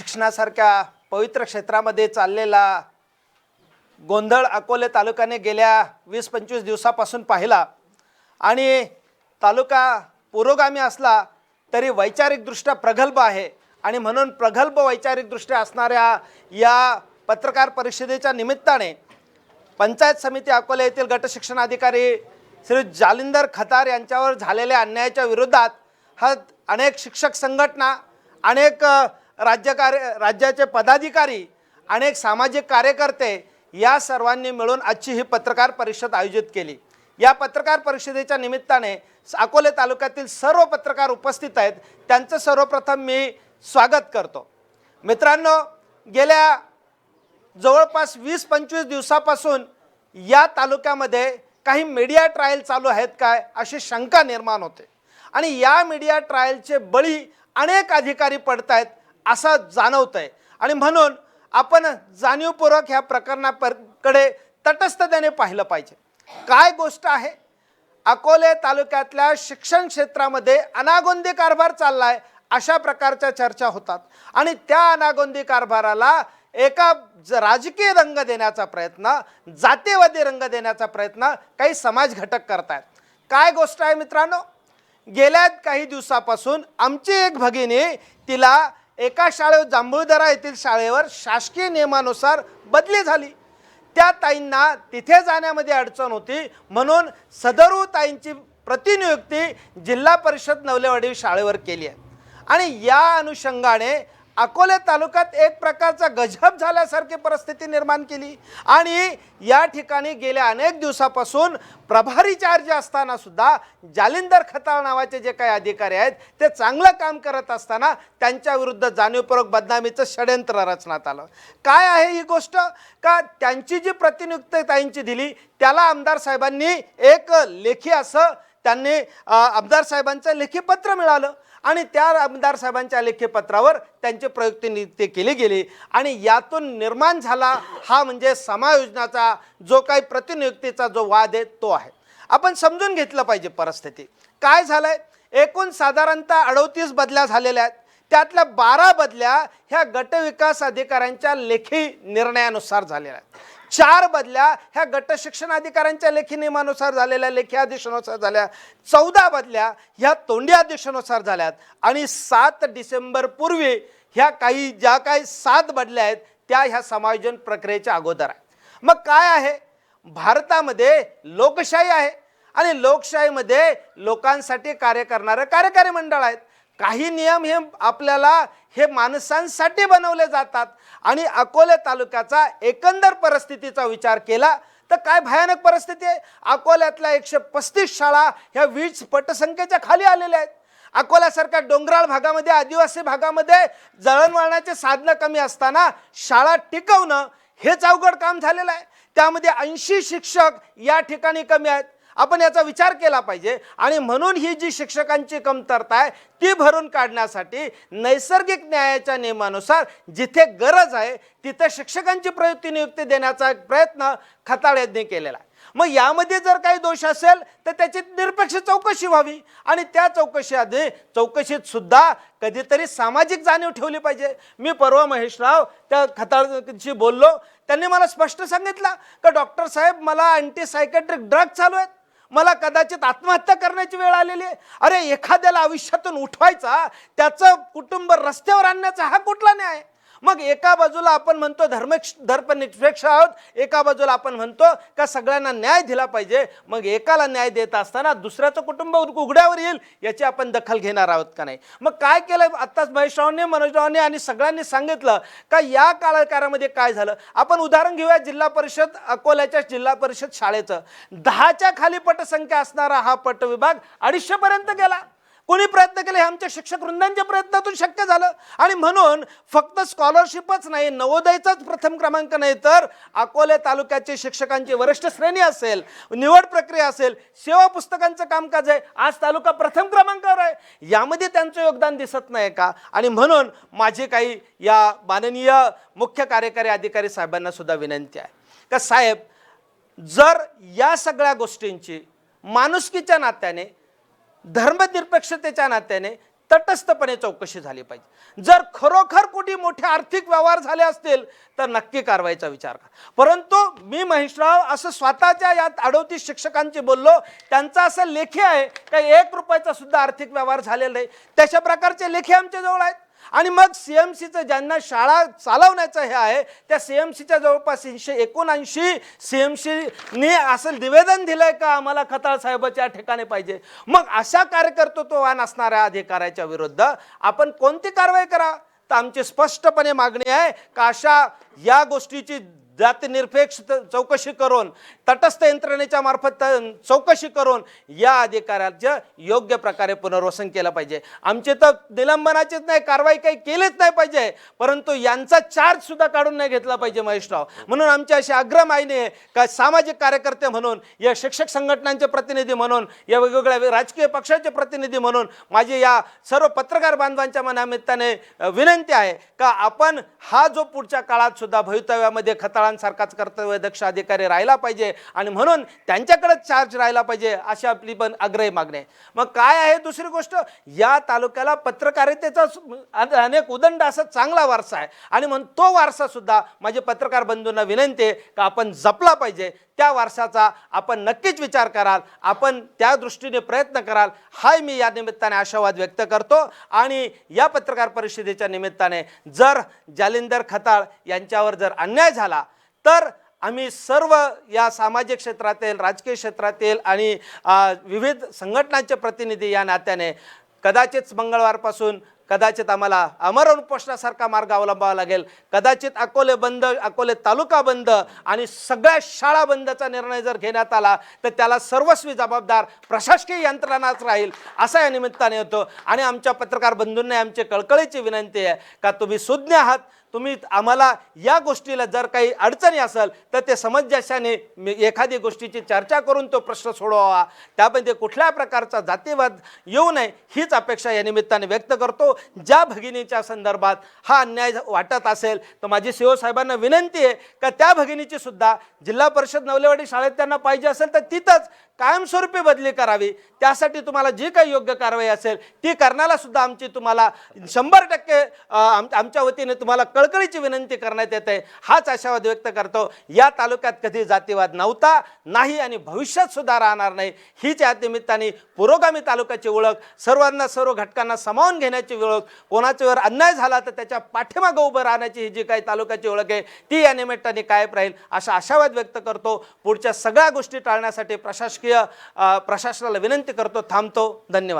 शिक्षणासारख्या पवित्र क्षेत्रामध्ये चाललेला गोंधळ अकोले तालुक्याने गेल्या वीस पंचवीस दिवसापासून पाहिला. आणि तालुका पुरोगामी असला तरी वैचारिकदृष्ट्या प्रगल्भ आहे. आणि म्हणून प्रगल्भ वैचारिकदृष्ट्या असणाऱ्या या पत्रकार परिषदेच्या निमित्ताने पंचायत समिती अकोले येथील गट शिक्षणाधिकारी श्री जालिंदर खतार यांच्यावर झालेल्या अन्यायाच्या विरोधात हा अनेक शिक्षक संघटना अनेक राज्यकार्य राज्याचे पदाधिकारी अनेक सामाजिक कार्यकर्ते या सर्वांनी मिळून आजची ही पत्रकार परिषद आयोजित केली. या पत्रकार परिषदेच्या निमित्ताने अकोले तालुक्यातील सर्व पत्रकार उपस्थित आहेत. त्यांचं सर्वप्रथम मी स्वागत करतो. मित्रांनो गेल्या जवळपास वीस पंचवीस दिवसापासून या तालुक्यामध्ये काही मीडिया ट्रायल चालू आहेत काय अशी शंका निर्माण होते. आणि या मीडिया ट्रायलचे बळी अनेक अधिकारी पडत आहेत असं जाणवत आहे आणि म्हणून आपण जाणीवपूर्वक ह्या प्रकरणाकडे तटस्थतेने पाहिलं पाहिजे. काय गोष्ट आहे? अकोले तालुक्यातल्या शिक्षण क्षेत्रामध्ये अनागोंदी कारभार चालला आहे अशा प्रकारच्या चर्चा होतात. आणि त्या अनागोंदी कारभाराला एका ज- राजकीय रंग देण्याचा प्रयत्न जातीवादी रंग देण्याचा प्रयत्न काही समाज घटक करतायत. काय गोष्ट आहे मित्रांनो? गेल्या काही दिवसापासून आमची एक भगिनी तिला एका शाळेवर जांभूळदरा येथील शाळेवर शासकीय नियमानुसार बदली झाली. त्या ताईंना तिथे जाण्यामध्ये अडचण होती म्हणून सदरू ताईंची प्रतिनियुक्ती जिल्हा परिषद नवलेवाडी शाळेवर केली आहे. आणि या अनुषंगाने अकोले तालुक्यात एक प्रकारचा गजब झाल्यासारखी परिस्थिती निर्माण केली आणि या ठिकाणी गेल्या अनेक दिवसापासून प्रभारी चार्ज असताना सुद्धा जालिंदर खताळ नावाचे जे काही अधिकारी आहेत ते चांगलं काम करत असताना त्यांच्याविरुद्ध जाणीवपूर्वक बदनामीचं षडयंत्र रचण्यात आलं. काय आहे ही गोष्ट? का त्यांची जी प्रतिनियुक्ती ताईंची दिली त्याला आमदार साहेबांनी एक लेखी असं त्यांनी आमदार साहेबांचं लेखीपत्र मिळालं. आणि त्या आमदार साहेबांच्या लेखीपत्रावर त्यांची प्रयुक्ती नियुक्ती केली गेली. आणि यातून निर्माण झाला हा म्हणजे समायोजनाचा जो काही प्रतिनियुक्तीचा जो वाद आहे तो आहे. आपण समजून घेतलं पाहिजे परिस्थिती. काय झालं आहे एकूण साधारणतः अडोतीस बदल्या झालेल्या आहेत. त्यातल्या बारा बदल्या ह्या गटविकास अधिकाऱ्यांच्या लेखी निर्णयानुसार झालेल्या आहेत. चार बदल्या ह्या गट शिक्षण अधिकाऱ्यांच्या लेखी नियमानुसार झालेल्या लेखी आदेशानुसार झाल्या. चौदा बदल्या ह्या तोंडी आदेशानुसार झाल्यात. आणि सात डिसेंबर पूर्वी ह्या काही ज्या काही सात बदल्या आहेत त्या ह्या समायोजन प्रक्रियेच्या अगोदर आहेत. मग काय आहे? भारतामध्ये लोकशाही आहे. आणि लोकशाहीमध्ये लोकांसाठी कार्य करणारं कार्यकारी मंडळ आहेत. काही नियम हे आपल्याला हे माणसांसाठी बनवले जातात. आणि अकोले तालुक्याचा एकंदर परिस्थितीचा विचार केला तर काय भयानक परिस्थिती आहे? अकोल्यातल्या एकशे पस्तीस शाळा ह्या वीज पटसंख्येच्या खाली आलेल्या आहेत. अकोल्यासारख्या डोंगराळ भागामध्ये आदिवासी भागामध्ये जळणवळणाचे साधनं कमी असताना शाळा टिकवणं हेच अवघड काम झालेलं आहे. त्यामध्ये ऐंशी शिक्षक या ठिकाणी कमी आहेत. आपण याचा विचार केला पाहिजे. आणि म्हणून ही जी शिक्षकांची कमतरता आहे ती भरून काढण्यासाठी नैसर्गिक न्यायाच्या नियमानुसार जिथे गरज आहे तिथे शिक्षकांची प्रयुक्ती नियुक्ती देण्याचा एक प्रयत्न खताळ यांनी केलेला आहे. मग यामध्ये जर काही दोष असेल तर त्याची निरपेक्ष चौकशी व्हावी. आणि त्या चौकशी आधी चौकशीत सुद्धा कधीतरी सामाजिक जाणीव ठेवली पाहिजे. मी परवा महेशराव त्या खताळशी बोललो. त्यांनी मला स्पष्ट सांगितलं का डॉक्टर साहेब मला अँटी सायकॅट्रिक ड्रग चालू आहेत. मला कदाचित आत्महत्या करण्याची वेळ आलेली आहे. अरे एखाद्याला आयुष्यातून उठवायचा त्याचं कुटुंब रस्त्यावर आणण्याचा हा कुठला न्याय? मग एका बाजूला आपण म्हणतो धर्म धर्मनिरपेक्ष आहोत एका बाजूला आपण म्हणतो का सगळ्यांना न्याय दिला पाहिजे मग एकाला न्याय देत असताना दुसऱ्याचं कुटुंब उघड्यावर येईल याची आपण दखल घेणार आहोत का नाही? मग काय केलं? आत्ताच महेशरावने मनोजरावने आणि सगळ्यांनी सांगितलं का या काळाकारामध्ये काय झालं? आपण उदाहरण घेऊया जिल्हा परिषद अकोल्याच्या जिल्हा परिषद शाळेचं. दहाच्या खाली पटसंख्या असणारा हा पट विभाग अडीचशे पर्यंत गेला. कोणी प्रयत्न केले? हे आमच्या शिक्षक वृंदांच्या प्रयत्नातून शक्य झालं. आणि म्हणून फक्त स्कॉलरशिपच नाही नवोदयचाच प्रथम क्रमांक नाही तर अकोले तालुक्याचे शिक्षकांची वरिष्ठ श्रेणी असेल निवड प्रक्रिया असेल सेवा पुस्तकांचं कामकाज आहे आज तालुका प्रथम क्रमांकावर आहे. यामध्ये त्यांचं योगदान दिसत नाही का? आणि म्हणून माझी काही या माननीय मुख्य कार्यकारी अधिकारी साहेबांना सुद्धा विनंती आहे. का साहेब जर या सगळ्या गोष्टींची माणुसकीच्या नात्याने धर्मनिरपेक्षतेच्या नात्याने तटस्थपणे चौकशी झाली पाहिजे. जर खरोखर कुठे मोठे आर्थिक व्यवहार झाले असतील तर नक्की कारवाईचा विचार करा. परंतु मी महेशराव असं स्वतःच्या यात अडोतीस शिक्षकांची बोललो त्यांचा असं लेखी आहे का एक रुपयाचा सुद्धा आर्थिक व्यवहार झालेला नाही. तशा प्रकारचे लेखी आमच्याजवळ आहेत. आणि मग सी एम सीचं ज्यांना शाळा चालवण्याचं हे आहे त्या सी एम सीच्या जवळपास तीनशे एकोणऐंशी सी एम सीने असं निवेदन दिलंय का आम्हाला खताळ साहेबाच्या ठिकाणी पाहिजे? मग अशा कार्यकर्तृत्ववान असणाऱ्या अधिकाऱ्याच्या विरुद्ध आपण कोणती कारवाई करा? तर आमची स्पष्टपणे मागणी आहे का अशा या गोष्टीची जातीनिरपेक्ष त- चौकशी करून तटस्थ यंत्रणेच्या मार्फत चौकशी करून या अधिकाऱ्याचं योग्य प्रकारे पुनर्वसन केलं पाहिजे. आमचे तर निलंबनाचेच नाही कारवाई काही केलीच नाही पाहिजे. परंतु यांचा चार्ज सुद्धा काढून नाही घेतला पाहिजे महेशराव. म्हणून आमची अशी अग्रमायने आहे का सामाजिक कार्यकर्ते म्हणून या शिक्षक संघटनांचे प्रतिनिधी म्हणून या वेगवेगळ्या राजकीय पक्षाचे प्रतिनिधी म्हणून माझी या सर्व पत्रकार बांधवांच्या मनामित्ताने विनंती आहे का आपण हा जो पुढच्या काळात सुद्धा भवितव्यामध्ये खताळांसारखाच कर्तव्य दक्ष अधिकारी राहिला पाहिजे आणि म्हणून त्यांच्याकडेच चार्ज राहिला पाहिजे अशी आपली पण आग्रही मागणी आहे. मग काय आहे दुसरी गोष्ट? या तालुक्याला पत्रकारितेचा अनेक उदंड असा चांगला वारसा आहे. आणि म्हणून तो वारसा सुद्धा माझे पत्रकार बंधूंना विनंती आहे का आपण जपला पाहिजे. त्या वारसाचा आपण नक्कीच विचार कराल. आपण त्या दृष्टीने प्रयत्न कराल. हाय मी या निमित्ताने आशावाद व्यक्त करतो. आणि या पत्रकार परिषदेच्या निमित्ताने जर जालिंदर खताळ यांच्यावर जर अन्याय झाला तर आम्ही सर्व या सामाजिक क्षेत्रातील राजकीय क्षेत्रातील आणि विविध संघटनांचे प्रतिनिधी या नात्याने कदाचित मंगळवारपासून कदाचित आम्हाला अमर उपोषणासारखा मार्ग अवलंबावा लागेल. कदाचित अकोले बंद अकोले तालुका बंद आणि सगळ्या शाळा बंदचा निर्णय जर घेण्यात आला तर त्याला सर्वस्वी जबाबदार प्रशासकीय यंत्रणाच राहील असा या निमित्ताने होतो. आणि आमच्या पत्रकार बंधूंना आमची कळकळीची विनंती आहे का तुम्ही सुज्ञ आहात तुम्ही आम्हाला या गोष्टीला जर काही अडचणी असेल तर ते समंजस्याने मी- एखादी गोष्टीची चर्चा करून तो प्रश्न सोडवावा. त्यामध्ये कुठल्या प्रकारचा जातीवाद येऊ नये हीच अपेक्षा या निमित्ताने व्यक्त करतो. ज्या भगिनीच्या संदर्भात हा अन्याय वाटत असेल तर माझी सीओ साहेबांना विनंती आहे का त्या भगिनीची सुद्धा जिल्हा परिषद नवलेवाडी शाळेत त्यांना पाहिजे असेल तर तिथंच कायमस्वरूपी बदली करावी. त्यासाठी तुम्हाला जी काही योग्य कारवाई असेल ती करण्याला सुद्धा आमची तुम्हाला शंभर टक्के आम आमच्या वतीने तुम्हाला कळकळीची विनंती करण्यात येते. हाच आशावाद व्यक्त करतो. या तालुक्यात कधी जातीवाद नव्हता नाही आणि भविष्यात सुद्धा राहणार नाही. हीच या निमित्ताने पुरोगामी तालुक्याची ओळख सर्वांना सर्व घटकांना सामावून घेण्याची ओळख कोणाच्यावर अन्याय झाला तर त्याच्या पाठीमागं उभं राहण्याची ही जी काही तालुक्याची ओळख आहे ती या निमित्ताने कायम राहील. असा आशावाद व्यक्त करतो. पुढच्या सगळ्या गोष्टी टाळण्यासाठी प्रशासकीय प्रशासनाला विनंती करतो. थांबतो. धन्यवाद.